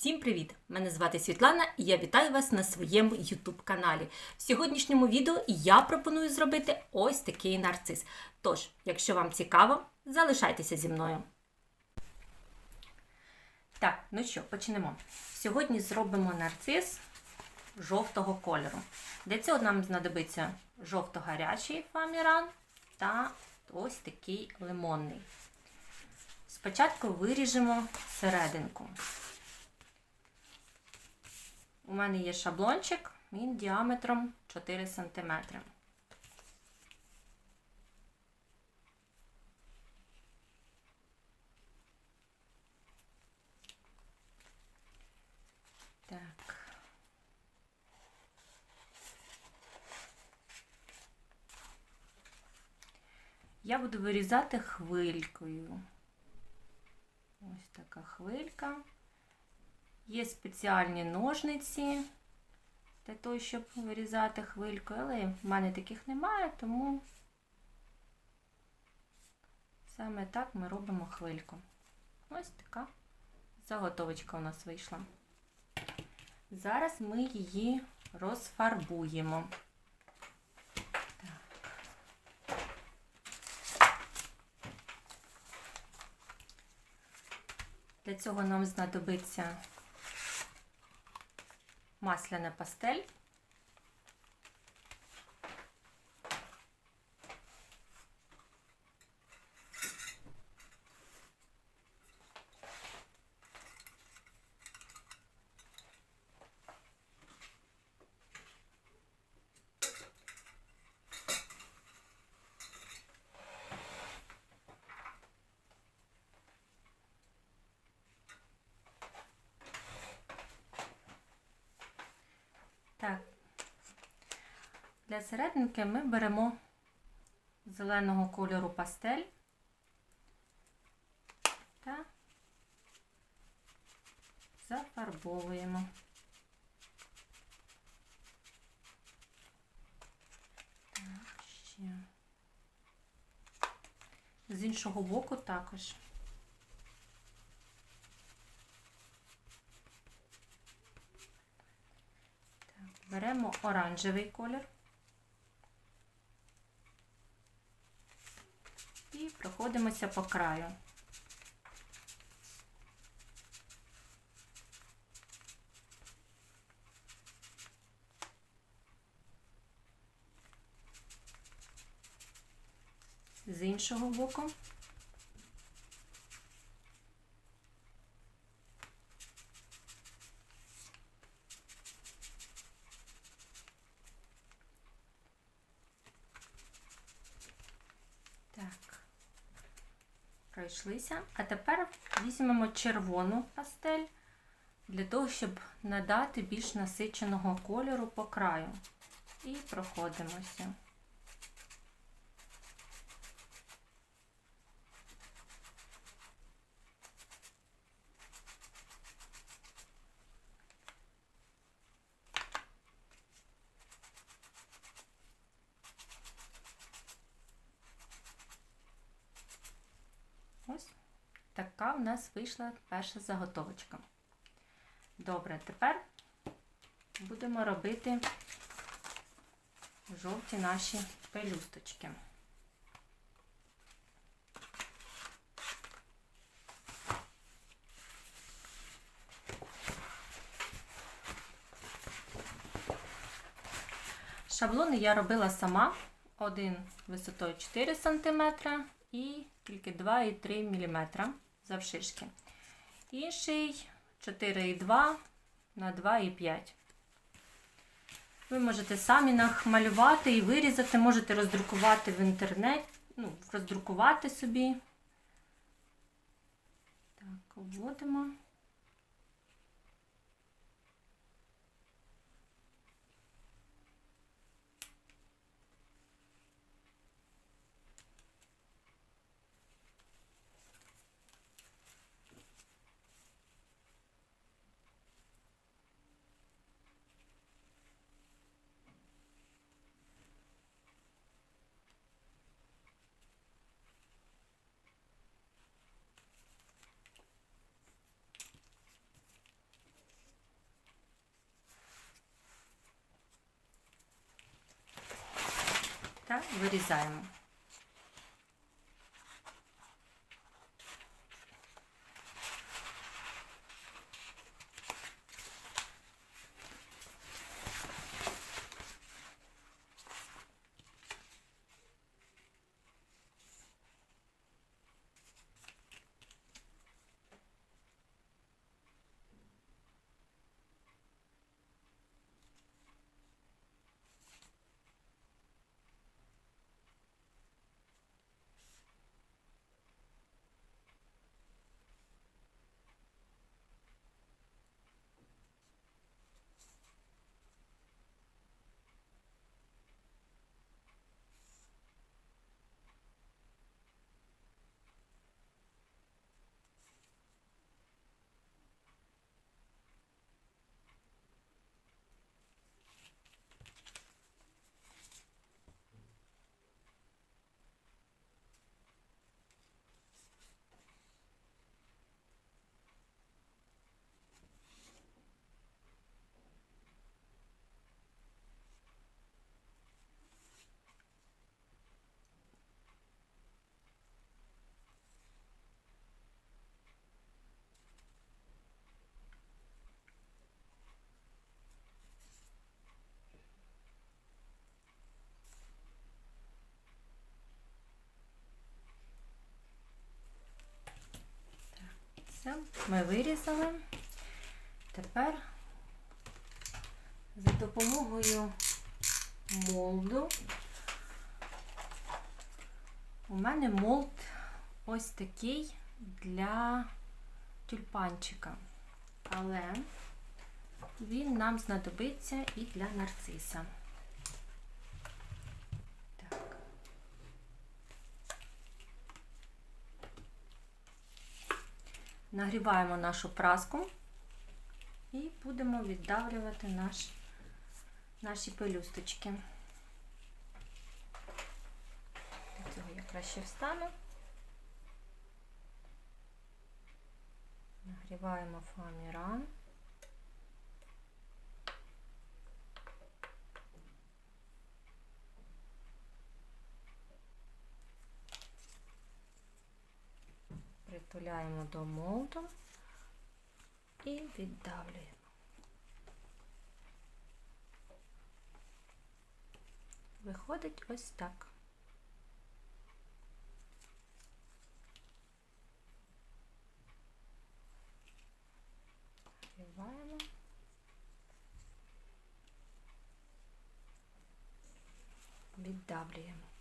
Всім привіт! Мене звати Світлана і я вітаю вас на своєму YouTube каналі. В сьогоднішньому відео я пропоную зробити ось такий нарцис. Тож, якщо вам цікаво, залишайтеся зі мною. Так, ну що, почнемо. Сьогодні зробимо нарцис жовтого кольору. Для цього нам знадобиться жовто-гарячий фаміран та ось такий лимонний. Спочатку виріжемо серединку. У мене є шаблончик, він діаметром 4 см. Так. Я буду вирізати хвилькою. Ось така хвилька. Є спеціальні ножниці для того, щоб вирізати хвильку, але в мене таких немає, тому саме так ми робимо хвильку. Ось така заготовочка у нас вийшла. Зараз ми її розфарбуємо. Для цього нам знадобиться масляна пастель. Так, для серединки ми беремо зеленого кольору пастель та зафарбовуємо. Так, ще. З іншого боку також. Беремо оранжевий колір і проходимося по краю. З іншого боку. Так, пройшлися. А тепер візьмемо червону пастель для того, щоб надати більш насиченого кольору по краю. І проходимося. Ось така в нас вийшла перша заготовочка. Добре, тепер будемо робити жовті наші пелюсточки. Шаблони я робила сама, один висотою 4 см і тільки 2,3 мм завширшки. Інший 4,2 на 2,5. Ви можете самі намалювати і вирізати, можете роздрукувати в інтернеті, ну, роздрукувати собі. Так, обводимо. вирізаємо. Ми вирізали. Тепер за допомогою молду. У мене молд ось такий для тюльпанчика. Але він нам знадобиться і для нарциса. Нагріваємо нашу праску і будемо віддавлювати наш, наші пелюсточки. До цього я краще встану. Нагріваємо фоаміран. Притуляємо до молду і віддавлюємо. Виходить ось так. Нагріваємо. Віддавлюємо.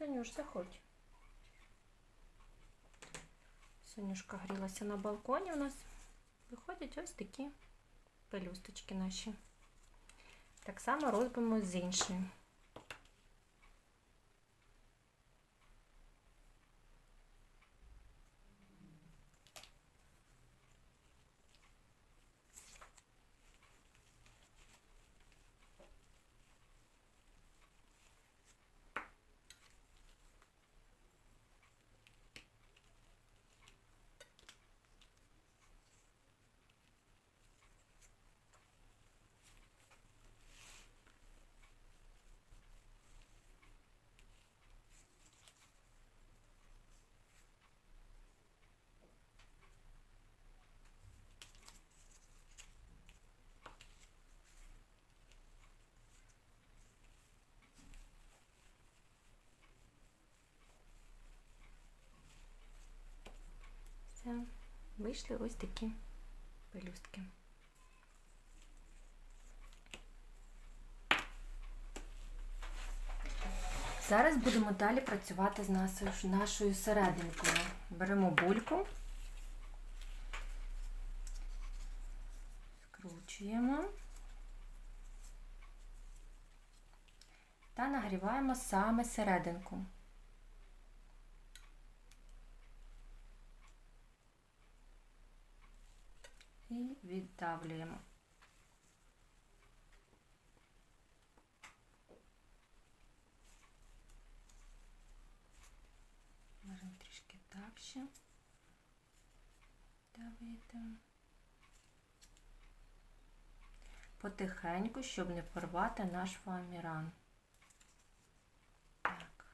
Сонюш, заходь. Сонюшка грілася на балконі у нас. Виходять ось такі пелюсточки наші. Так само робимо з іншою. Вийшли ось такі пелюстки. Зараз будемо далі працювати з нашою, серединкою. Беремо бульку, скручуємо та нагріваємо саме серединку. І віддавлюємо. Можемо трішки так ще давити. Потихеньку, щоб не порвати наш фоаміран. Так.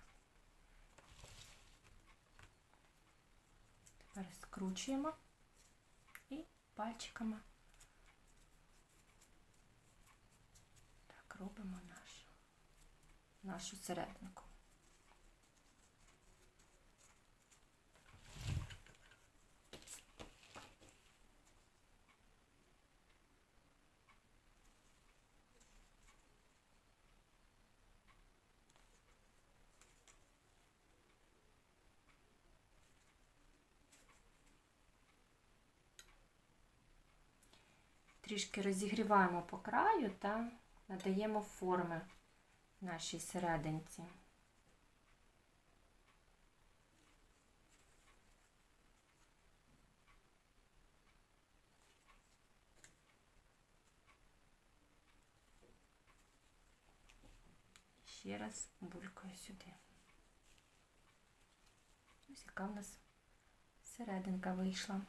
Тепер скручуємо пальчиками так робимо нашу, нашу серединку. Трішки розігріваємо по краю та надаємо форми нашій серединці. Ще раз булькаю сюди. Ось яка в нас серединка вийшла.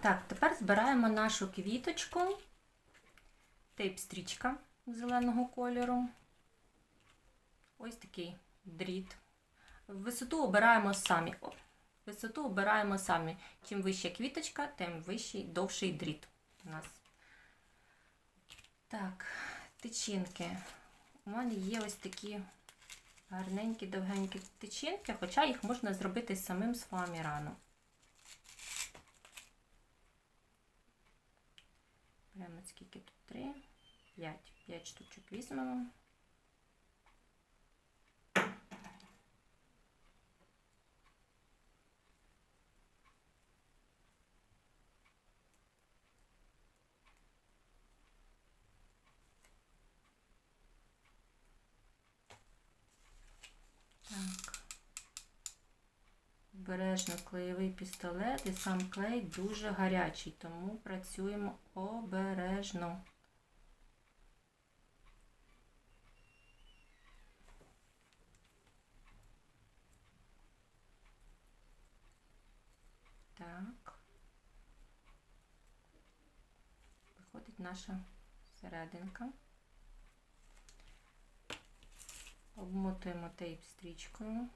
Так, тепер збираємо нашу квіточку, тейп-стрічка зеленого кольору. Ось такий дріт. Висоту обираємо самі. О, висоту обираємо самі. Чим вища квіточка, тим вищий, довший дріт у нас. Так, тичинки. У мене є ось такі гарненькі, довгенькі тичинки, хоча їх можна зробити самим з фоамірану. Беремо скільки тут? Три, п'ять. П'ять штучок візьмемо. Обережно клеєвий пістолет і сам клей дуже гарячий, тому працюємо обережно. Так. Виходить наша серединка. Обмотуємо тейп стрічкою.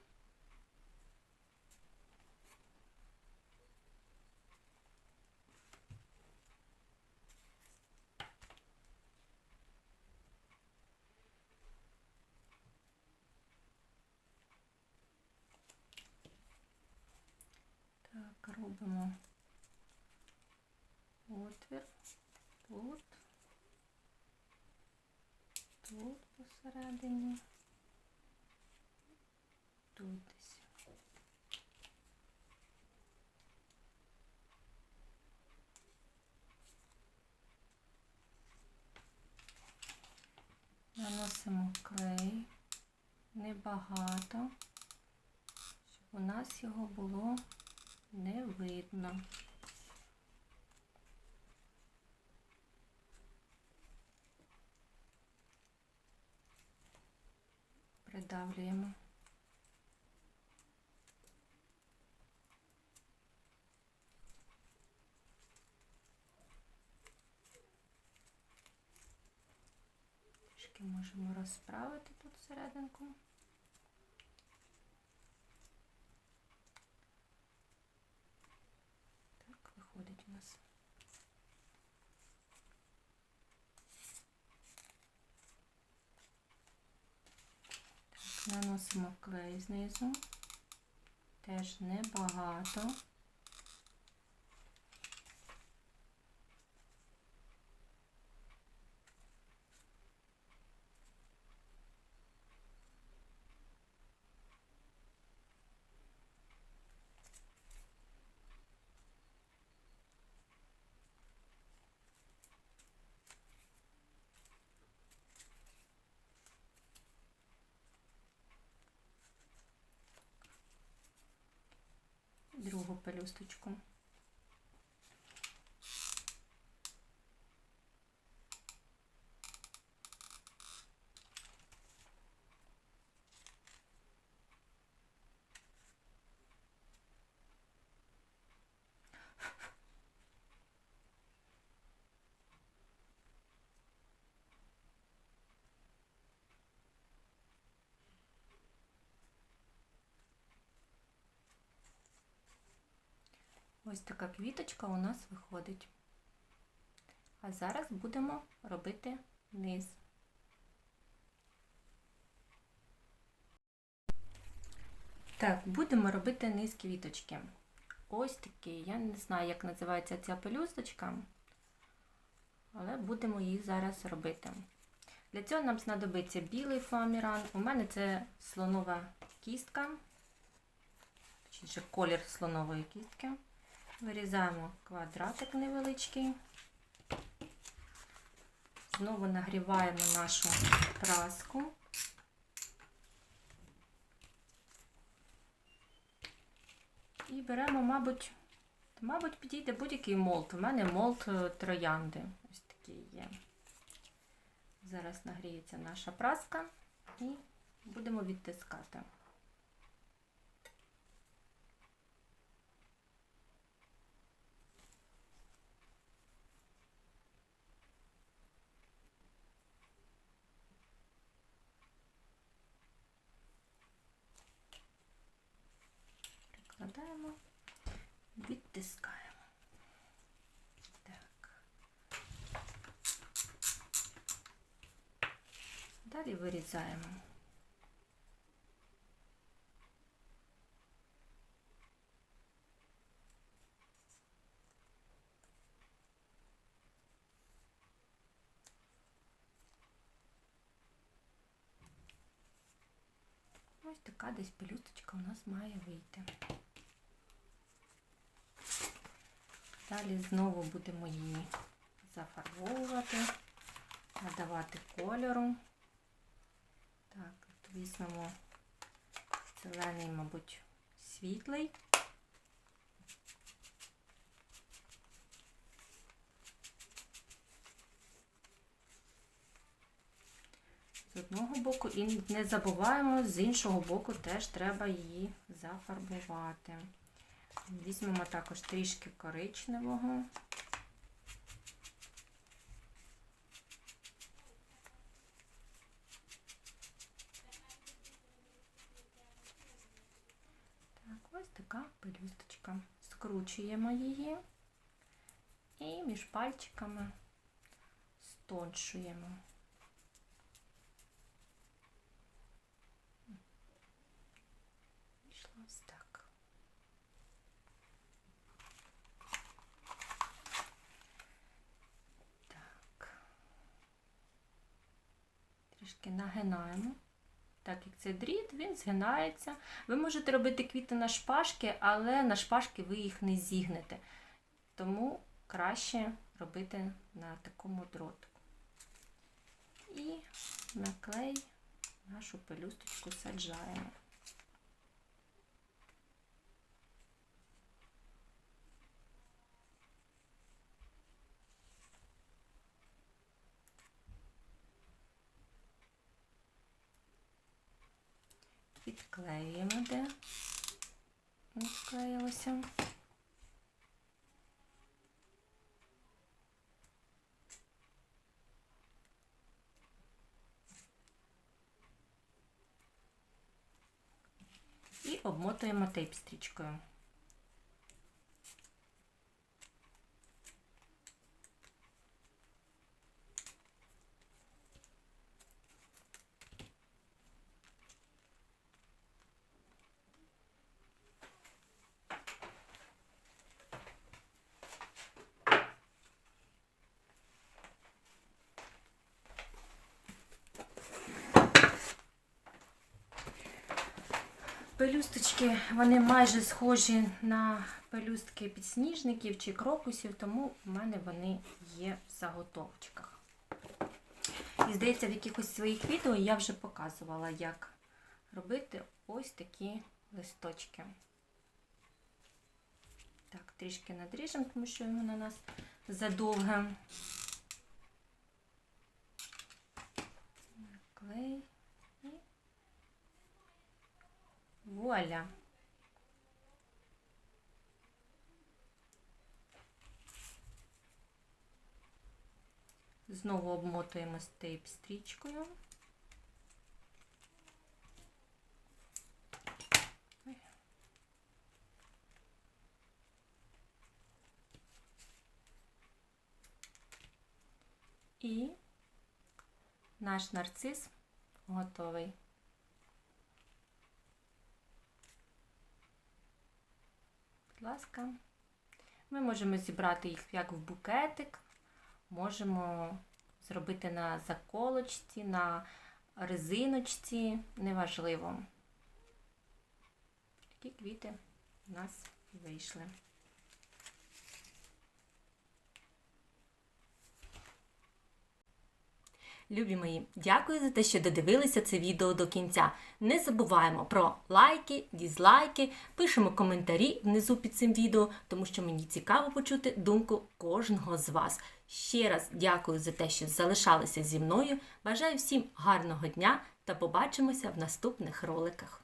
Так, робимо отвір тут, тут посередині, тут десь. Наносимо клей небагато, щоб у нас його було не видно. Придавлюємо. Трішки можемо розправити тут серединку. Так, виходить у нас. Так, наносимо клей знизу, теж небагато. Другу пелюсточку. Ось така квіточка у нас виходить. А зараз будемо робити низ. Так, будемо робити низ квіточки. Ось такий. Я не знаю, як називається ця пелюсточка, але будемо її зараз робити. Для цього нам знадобиться білий фоаміран. У мене це слонова кістка, точніше колір слонової кістки. Вирізаємо квадратик невеличкий. Знову нагріваємо нашу праску. І беремо, мабуть, мабуть, підійде будь-який молд. У мене молд е, троянди. Ось такий є. Зараз нагріється наша праска і будемо відтискати. Прикладаємо, відтискаємо. Так. Далі вирізаємо. Ось така десь пелюсточка у нас має вийти. Далі знову будемо її зафарбовувати, надавати кольору. Так, візьмемо зелений, мабуть, світлий. З одного боку і не забуваємо, з іншого боку теж треба її зафарбувати. Візьмемо також трішки коричневого. Так, ось така пелюсточка. Скручуємо її і між пальчиками стоншуємо. Вийшло ось так. Так. Трішки нагинаємо. Так як це дріт, він згинається. Ви можете робити квіти на шпажки, але на шпажки ви їх не зігнете. Тому краще робити на такому дротику. І на клей нашу пелюсточку саджаємо. Відклеюємо, де відклеїлося. І обмотуємо тейп стрічкою. Пелюсточки, вони майже схожі на пелюстки підсніжників чи крокусів, тому в мене вони є в заготовчиках. І здається, в якихось своїх відео я вже показувала, як робити ось такі листочки. Так, трішки надріжемо, тому що воно у нас задовге. Клей і вуаля. Знову обмотуємо стейп стрічкою. І наш нарцис готовий. Будь ласка. Ми можемо зібрати їх як в букетик, можемо зробити на заколочці, на резиночці, неважливо. Такі квіти у нас вийшли. Любі мої, дякую за те, що додивилися це відео до кінця. Не забуваємо про лайки, дізлайки, пишемо коментарі внизу під цим відео, тому що мені цікаво почути думку кожного з вас. Ще раз дякую за те, що залишалися зі мною. Бажаю всім гарного дня та побачимося в наступних роликах.